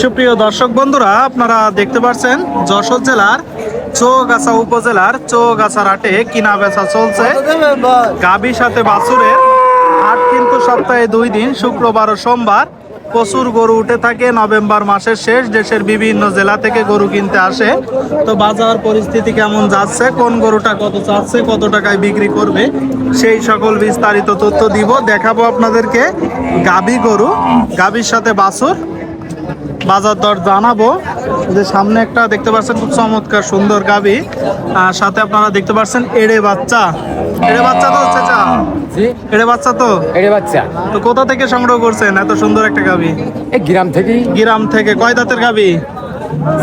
সুপ্রিয় দর্শক বন্ধুরা, আপনারা দেখতে পাচ্ছেন যশোর জেলার চৌগাছা উপজেলার চৌগাছার হাটে কিনা বেচা চলছে। গাবির সাথে বাছুরের হাট কিন্তু সপ্তাহে দুই দিন, শুক্রবার ও সোমবার প্রচুর গরু উঠে থাকে। নভেম্বর মাসের শেষ, দেশের বিভিন্ন জেলা থেকে গরু কিনতে আসে। তো বাজার পরিস্থিতি কেমন যাচ্ছে? কোন গরুটা কত চাচ্ছে, কত টাকায় বিক্রি করবে? সেই সকল বিস্তারিত তথ্য দিব। দেখাবো আপনাদেরকে গাবি গরু গাবির সাথে বাছুর। বাজার দর জানাব। যে সামনে একটা দেখতে পাচ্ছেন খুব চমৎকার সুন্দর গাবি। আর সাথে আপনারা দেখতে পাচ্ছেন এড়ে বাচ্চা। এড়ে বাচ্চা তো চাচা? এড়ে বাচ্চা তো? এটা বাচ্চা। তো কোথা থেকে সংগ্রহ করছেন? এত সুন্দর একটা গাবি। গ্রাম থেকেই। গ্রাম থেকে। কয় দাঁতের গাবি?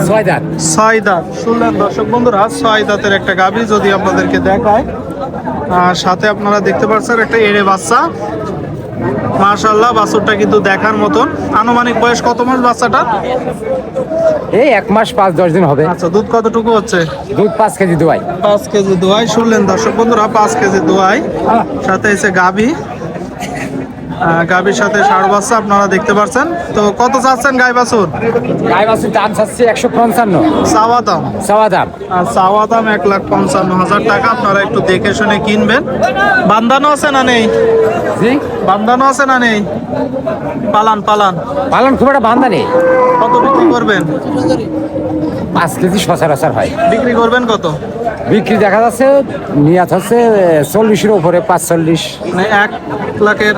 ছয় দাঁত। ছয় দাঁত। শুনলেন দর্শক বন্ধুরা ছয় দাঁতের একটা গাবি যদি আপনাদেরকে দেখায়। আর সাথে আপনারা দেখতে পাচ্ছেন একটা এড়ে বাচ্চা। মার্শাল্লাহ বাছুরটা কিন্তু দেখার মতন। আনুমানিক বয়স কত মাস বাচ্চাটা? এই এক মাস পাঁচ দশ দিন হবে। আচ্ছা দুধ কতটুকু হচ্ছে? দুধ পাঁচ কেজি দোয়াই। পাঁচ কেজি দোয়াই। শুনলেন দর্শক বন্ধুরা পাঁচ কেজি দোয়াই। সাথে এসে গাবি গাবির সাথে ষাড় বাচ্চা আপনারা দেখতে পাচ্ছেন তো কত চাচ্ছেন গাই বাছুর? গাই বাছুর দাম চাচ্ছে একশো পঞ্চান্ন। চাওয়া দাম? চাওয়া দাম। চাওয়া দাম এক লাখ পঞ্চান্ন হাজার টাকা আপনারা একটু দেখে শুনে কিনবেন। বান্ধানো আছে না নেই? বান্ধানো আছে না নেই? পালান পালান। পালান খুব একটা বান্ধা নেই। কত বিক্রি করবেন? পাঁচ কেজি সচরাচর হয়। বিক্রি করবেন কত? বিক্রি দেখা যাচ্ছে নিয়াত হচ্ছে চল্লিশের উপরে পাঁচচল্লিশ। মানে এক লাখের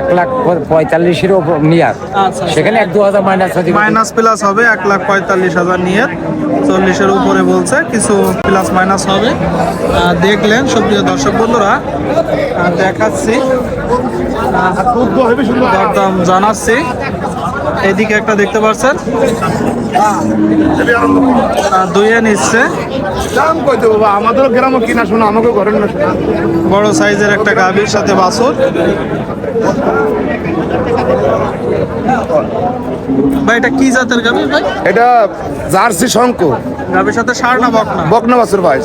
এক লাখ পঁয়তাল্লিশের উপর নিয়াত আচ্ছা। সেখানে এক দু হাজার মাইনাস মাইনাস প্লাস হবে এক লাখ পঁয়তাল্লিশ হাজার নিয়ে চল্লিশের উপরে বলছে কিছু প্লাস মাইনাস হবে। দেখলেন সুপ্রিয় দর্শক বন্ধুরা দেখাচ্ছি। দরদাম জানাচ্ছি। এদিকে একটা দেখতে পাচ্ছেন। দুইয়ে নিচ্ছে। আমাদেরও গ্রামও কিনা শোনা আমাকে ঘরে না শোনা। বড় সাইজের একটা গাভীর সাথে বাছুর। ভাই এটা কি জাতের গাভী ভাই? এটা জার্সি শঙ্ক। গাভীর সাথে সার না বকনা বকনা বাসের ভাই।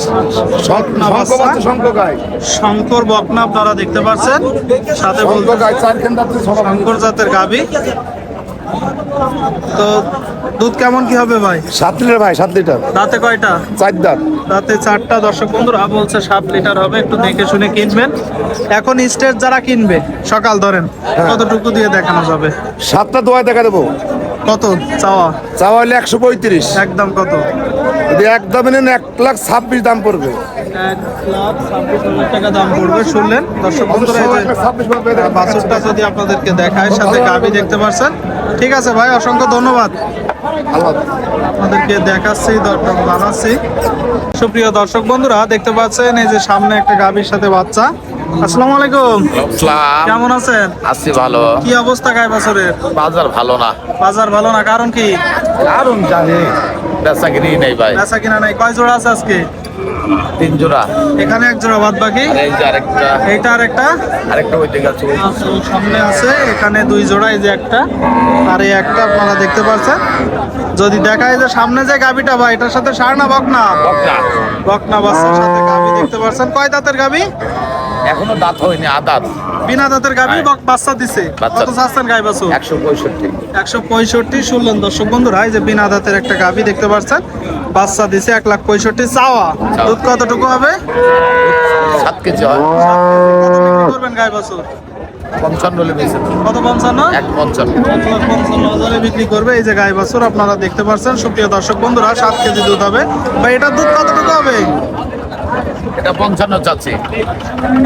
শঙ্ক গাই। শঙ্কর বকনা আপনারা দেখতে পাচ্ছেন। সাথে শঙ্ক বলতে গাই চার কেন দাঁত সকাল শঙ্কর জাতের গাবি তো দুধ কেমন কি হবে ভাই? সাত লিটার ভাই সাত লিটার। দাঁতে কয়টা? চার দাঁত। দাঁতে চারটা। দর্শক বন্ধুরা বলছে সাত লিটার হবে একটু দেখে শুনে কিনবেন। এখন স্টেজ যারা কিনবে সকাল ধরেন কতটুকু দিয়ে দেখানো যাবে? সাতটা দোয়া দেখা দেবো। কত চাওয়া? চাওয়া হলে একশো পঁয়ত্রিশ। একদম কত? যদি একদম নেন এক লাখ ছাব্বিশ দাম পড়বে। এক লাখ ছাব্বিশ হাজার টাকা দাম পড়বে শুনলেন? দর্শক বন্ধুরা এই যে ছাব্বিশ বাছুরটা যদি আপনাদেরকে দেখায় সাথে গাবি দেখতে পাচ্ছেন ঠিক আছে ভাই অসংখ্য ধন্যবাদ। আপনাদেরকে দেখাচ্ছি দরদাম জানাচ্ছি সুপ্রিয় দর্শক বন্ধুরা দেখতে পাচ্ছেন এই যে সামনে একটা গাভীর সাথে বাচ্চা। আসসালামু আলাইকুম। কেমন আছেন? আছি ভালো। কি অবস্থা গায়ে বছরের? বাজার ভালো না। বাজার ভালো না কারণ কি? কারণ জানি। বেচাকিনি নেই ভাই। বেচা কিনা নাই। কয় জোড়া আছে আজকে? তিন জোড়া। এখানে এক জোড়া বাদ বাকি? আরেকটা। এইটা আর একটা আরেকটা ওই দিকে আছে। আচ্ছা, সামনে আছে। এখানে দুই জোড়া এই যে একটা। আর এই একটা আপনারা দেখতে পাচ্ছেন। যদি দেখায় যে সামনে যে গাবিটা ভাই এটার সাথে সার না বকনা? বকনা। বকনা বাচ্চার সাথে গাবি দেখতে পাচ্ছেন। কয় দাঁতের গাবি এখনও দাঁত হয়নি আদাত। বিনা দাঁতের গাবি হ্যাঁ। বাচ্চা দিছে। কত চাচ্ছেন গাই বাছুর? একশো পঁয়ষট্টি। একশো পঁয়ষট্টি শুনলেন দর্শক বন্ধুরা এই যে বিনা দাঁতের একটা গাবি দেখতে পাচ্ছেন বাচ্চা দিছে এক লাখ পঁয়ষট্টি চাওয়া। দুধ কতটুকু হবে? সাত কেজি হয়। কত বিক্রি করবেন গাই বাছুর? পঞ্চান্ন কত পঞ্চান্ন? এক পঞ্চান্ন। পঞ্চান্ন হাজারে বিক্রি করবে এই যে গাই বাছুর আপনারা দেখতে পাচ্ছেন। সুপ্রিয় দর্শক বন্ধুরা সাত কেজি দুধ হবে। ভাই এটার দুধ কতটুকু হবে? এটা পঞ্চান্ন চাচ্ছি।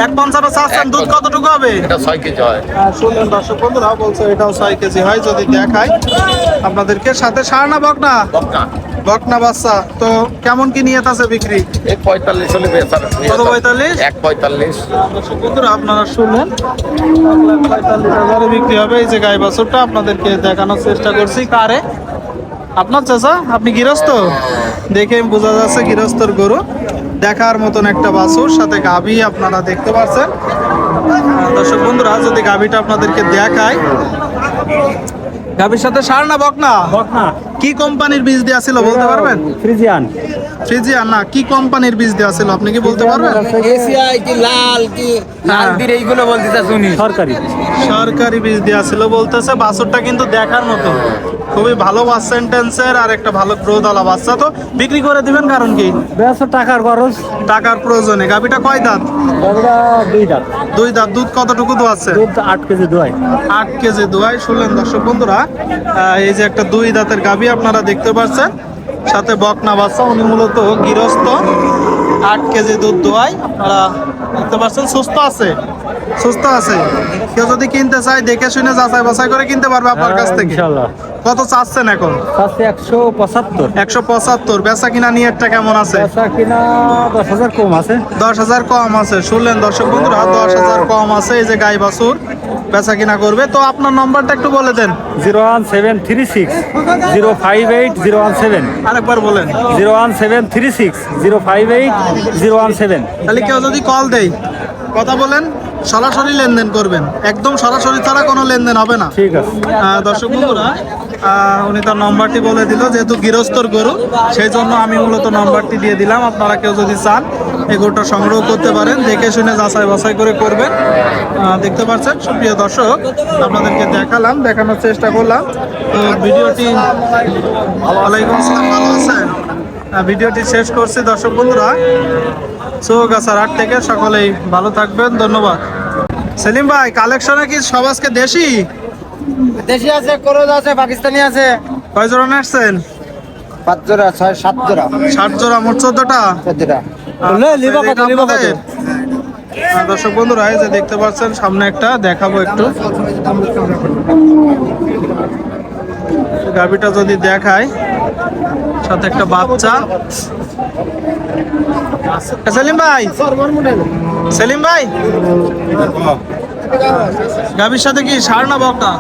এক পঞ্চান্ন চাচ্ছেন দুধ কতটুকু হবে? এটা ছয় কেজি হয়। আর শুনলেন দর্শক বন্ধুরা বলছে এটাও ছয় কেজি হয় যদি দেখায় আপনাদেরকে সাথে সার না বকনা? বকনা। বকনা বাচ্চা তো কেমন কি নিয়ত আছে বিক্রি? এই পঁয়তাল্লিশ হলে বেচার কত পঁয়তাল্লিশ? এক পঁয়তাল্লিশ। দর্শক বন্ধুরা আপনারা শুনলেন এক পঁয়তাল্লিশ হাজারে বিক্রি হবে এই যে গাই বাছুরটা আপনাদেরকে দেখানোর চেষ্টা করছি কারে। আপনার চাচা আপনি গৃহস্থ? দেখে বোঝা যাচ্ছে গৃহস্থর গরু। দেখার মতন একটা বাছুর সাথে গাভী আপনারা দেখতে পাচ্ছেন দর্শক বন্ধুরা যদি গাভীটা আপনাদেরকে দেখায় গাভীর সাথে সার না বকনা? কি কোম্পানির বীজ দেওয়া ছিল বলতে পারবেন? ফ্রিজিয়ান। ফ্রিজিয়ান না কি কোম্পানির বীজ দেওয়া ছিল আপনি কি বলতে পারবেন? এসিআই কি লাল কি লাল বীর এইগুলো বলতে শুনি। সরকারি। সরকারি বীজ দেওয়া ছিল বলতেছে বাছুরটা কিন্তু দেখার মতো। খুবই ভালো বাস সেন্টেন্সের আর একটা ভালো গ্রোথ আলা বাচ্চা। তো বিক্রি করে দিবেন কারণ কি? টাকার খরচ। টাকার প্রয়োজনে। গাবিটা কয় দাঁত? দুই দাঁত। দুই দাঁত। দুধ কতটুকু দোয়াচ্ছে? আট কেজি দোয়াই। আট কেজি দোয়াই। শুনলেন দর্শক বন্ধুরা এই যে একটা দুই দাঁতের গাবি আপনারা দেখতে পাচ্ছেন। সাথে বকনা বাচ্চা উনি মূলত গৃহস্থ। আট কেজি দুধ দোয়াই আপনারা দেখতে পাচ্ছেন। সুস্থ আছে। সুস্থ আছে? কেউ যদি কিনতে চায় দেখে শুনে যাচাই বাছাই করে কিনতে পারবে আপনার কাছ থেকে। কত চাচ্ছেন এখন? একশো পঁচাত্তর। একশো পঁচাত্তর। বেচা কিনা নিয়েরটা কেমন আছে? কিনা দশ হাজার কম আছে। দশ হাজার কম আছে। শুনলেন দর্শক বন্ধুরা দশ হাজার কম আছে এই যে গাই বাছুর। বেচা কিনা করবে। তো আপনার নম্বরটা একটু বলে দেন। Zero one seven three six zero five eight zero one seven. আরেকবার বলেন। Zero one seven three six zero five eight zero one seven. তাহলে কেউ যদি কল দেয় কথা বলেন। সরাসরি লেনদেন করবেন। একদম সরাসরি ছাড়া কোনো লেনদেন হবে না। ঠিক আছে। দর্শক বন্ধুরা উনি তার নম্বরটি বলে দিল যেহেতু গৃহস্থর গরু সেই জন্য আমি মূলত নম্বরটি দিয়ে দিলাম। আপনারা কেউ যদি চান এই গরুটা সংগ্রহ করতে পারেন। দেখে শুনে যাচাই বাছাই করে করবেন। দেখতে পাচ্ছেন সুপ্রিয় দর্শক আপনাদেরকে দেখালাম দেখানোর চেষ্টা করলাম। তো ভিডিওটি ওয়ালাইকুম আসসালাম ভালো আছেন? ভিডিওটি শেষ করছি। দর্শক বন্ধুরা চৌগাছার হাট থেকে সকলেই ভালো থাকবেন ধন্যবাদ। সেলিম ভাই কালেকশনে কি সব আজকে দেশি? দেশি আছে করজ আছে পাকিস্তানি আছে। কয় জোড়া আসছেন? পাঁচ জোড়া ছয় সাত জোড়া। ষাট জোড়া মোট চোদ্দটা? কত? দর্শক বন্ধুরা এই যে দেখতে পাচ্ছেন সামনে একটা দেখাবো একটু। গাবিটা যদি দেখায় সাথে একটা বাচ্চা। সেলিম ভাই। সেলিম ভাই। গাবির সাথে কি সার না বকটা?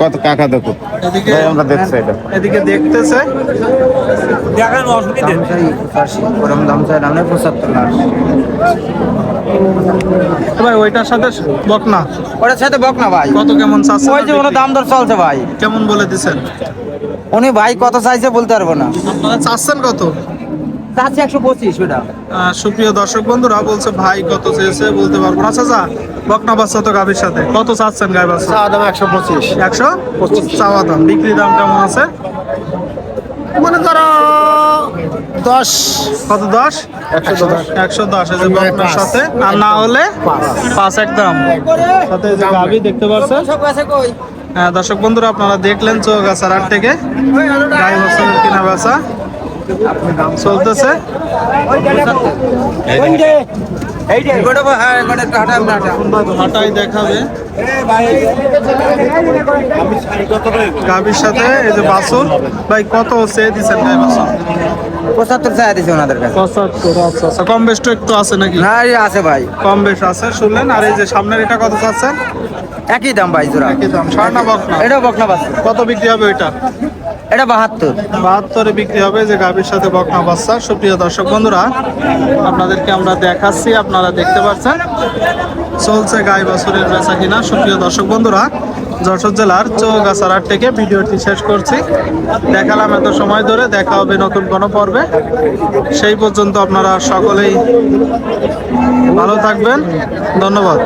কত কাকা দেখো। এদিকে আমরা দেখছি এটা। এদিকে দেখতেছে। গরম দাম চাই দাম পঁচাত্তর ভাই ওইটার সাথে বকনা ওটার সাথে বক না ভাই। কত কেমন চাচ্ছে ওই যে ওনার দাম দর চলছে ভাই। কেমন বলে দিছেন? উনি ভাই কত চাইছে বলতে পারব না। আপনারা চাচ্ছেন কত? চাচ্ছি একশো পঁচিশ ওটা সুপ্রিয় দর্শক বন্ধুরা বলছে ভাই কত চেয়েছে বলতে পারব না। চাচা বকনা বাচ্চা তো গাভীর সাথে। কত চাচ্ছেন গাই বাচ্চা? দাম একশো পঁচিশ। একশো চাওয়া দাম বিক্রি দাম কেমন আছে? মনে করো দশ। কত দশ? একশো দশ। একশো দশ এই বকনার সাথে। আর না হলে পাঁচ। একদম। সাথে গাভী দেখতে পাচ্ছেন হ্যাঁ দর্শক বন্ধুরা আপনারা দেখলেন চৌগাছার হাট থেকে। গাই বছরের কিনা বেচা। চলতেছে? হাটাই দেখাবে। গাভীর সাথে এই যে বাছুর। ভাই কত চেয়ে দিচ্ছেন গাই বাছুর। পঁচাত্তর চাই দিছে ওনাদের কাছে। পঁচাত্তর আচ্ছা আচ্ছা। কম বেশ তো একটু আছে নাকি? না আছে ভাই। কম বেশ আছে শুনলেন? আর এই যে সামনের এটা কত চাচ্ছেন একই দাম ভাই জোড়া। একই দাম ষাট না বকনা। এটাও বকনা বাচ্চা কত বিক্রি হবে ওইটা? এটা বাহাত্তর। বাহাত্তরে বিক্রি হবে যে গাভীর সাথে বকনা বাচ্চা। সুপ্রিয় দর্শক বন্ধুরা, আপনাদেরকে আমরা দেখাচ্ছি, আপনারা দেখতে পাচ্ছেন। চলছে গাই বাছুরের বেচা কিনা। সুপ্রিয় দর্শক বন্ধুরা, যশোর জেলার চৌগাছার থেকে ভিডিওটি শেষ করছি। দেখালাম এত সময় ধরে, দেখা হবে নতুন কোনো পর্বে। সেই পর্যন্ত আপনারা সকলেই ভালো থাকবেন। ধন্যবাদ।